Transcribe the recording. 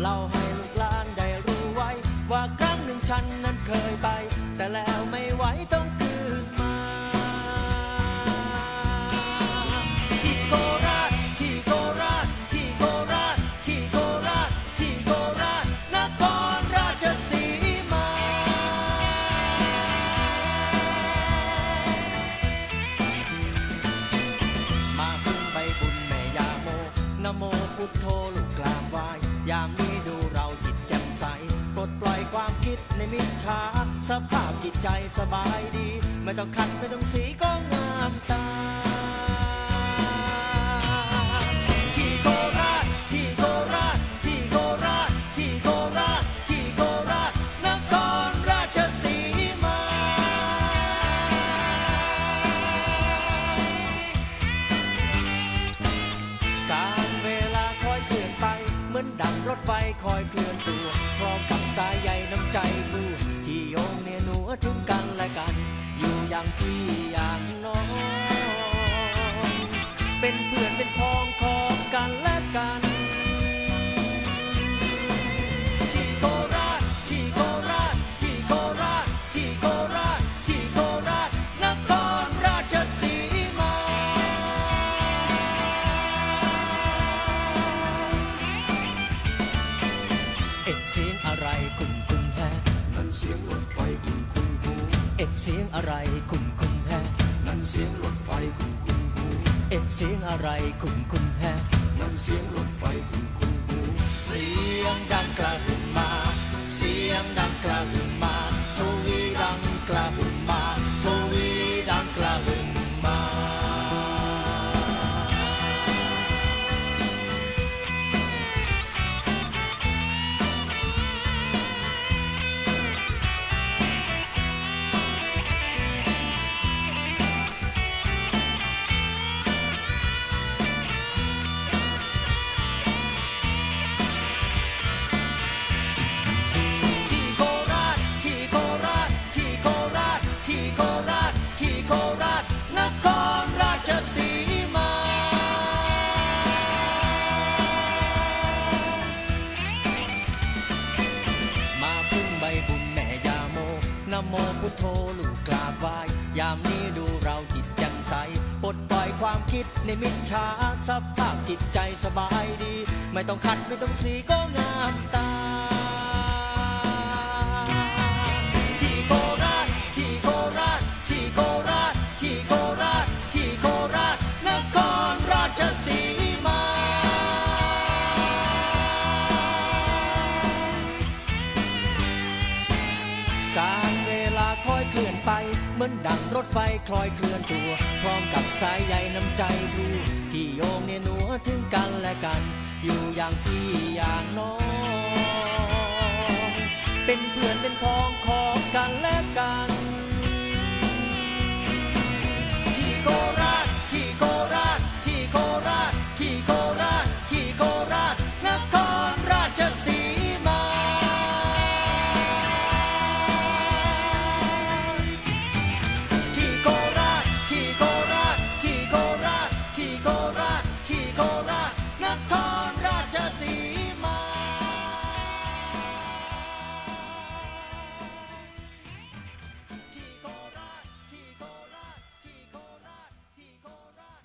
เล่าให้ลูกหลานได้รู้ไว้ ว่าครั้งหนึ่งฉันนั้นเคยไป แต่แล้วไม่ไหวต้องคืนมา ที่โคราชที่โคราชที่โคราชที่โคราชที่โคราชนครราชสีมา มาพึ่งใบบุญแม่ยาโมนโมพุทโธ คิดในมิจฉาสภาพจิตใจสบายดี ไม่ต้องขัดไม่ต้องสีก็งามตา อย่างพี่อย่างน้อง เป็นเพื่อนเป็นพ้องของกันและกัน ที่โคราชที่โคราชที่โคราชที่โคราชที่โคราชนครราชสีมา เอ็ดเสียงอะไรคุณคุณแฮนั่นเสียงรถไฟคุณคุณหู เอ็ดเสียงอะไรคุ้มคุ้มแฮนั่นเสียงรถไฟคุ้มคุ้มหูเอ็ดเสียงอะไรคุ้มคุ้มแฮนั่นเสียงรถไฟคุ้มคุ้มหู โมพุทโธลูกกราบไหว้ยามนี้ดูเราจิตแจ่มใสปลดปล่อยความคิดในมิจฉาสภาพจิตใจสบายดี ไม่ต้องขัดไม่ต้องสีก็งามตา คอยเคลื่อนไปเหมือนดังรถไฟคลอยเคลื่อนตัว พร้อมกับสายใยน้ำใจทูที่โยงเนี่ยหนัวถึงกันและกัน อยู่อย่างพี่อย่างน้อง เป็นเพื่อนเป็นพ้องของกันและกัน